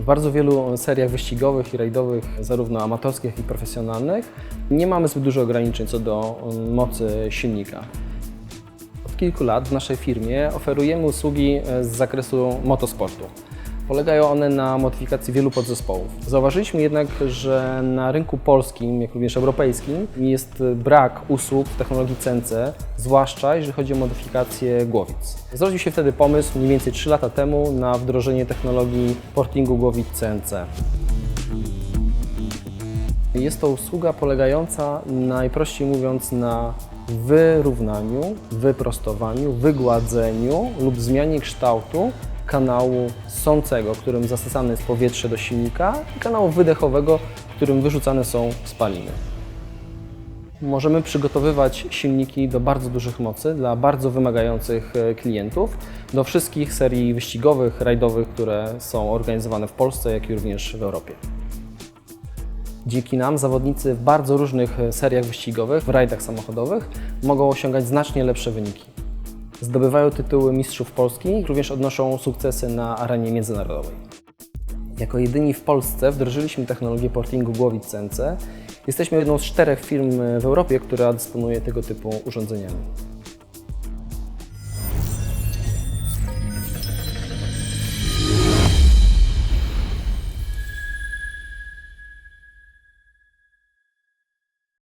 bardzo wielu seriach wyścigowych i rajdowych, zarówno amatorskich, jak i profesjonalnych, nie mamy zbyt dużo ograniczeń co do um, mocy silnika. Od kilku lat w naszej firmie oferujemy usługi e, z zakresu motosportu. Polegają one na modyfikacji wielu podzespołów. Zauważyliśmy jednak, że na rynku polskim, jak również europejskim, jest brak usług technologii CNC, zwłaszcza jeżeli chodzi o modyfikację głowic. Zrodził się wtedy pomysł mniej więcej 3 lata temu na wdrożenie technologii portingu głowic CNC. Jest to usługa polegająca najprościej mówiąc na wyrównaniu, wyprostowaniu, wygładzeniu lub zmianie kształtu kanału sącego, którym zasysane jest powietrze do silnika i kanału wydechowego, którym wyrzucane są spaliny. Możemy przygotowywać silniki do bardzo dużych mocy dla bardzo wymagających e, klientów, do wszystkich serii wyścigowych, rajdowych, które są organizowane w Polsce, jak i również w Europie. Dzięki nam zawodnicy w bardzo różnych e, seriach wyścigowych, w rajdach samochodowych mogą osiągać znacznie lepsze wyniki. Zdobywają tytuły mistrzów Polski, również odnoszą sukcesy na arenie międzynarodowej. Jako jedyni w Polsce wdrożyliśmy technologię portingu głowic CNC. Jesteśmy jedną z czterech firm w Europie, która dysponuje tego typu urządzeniami.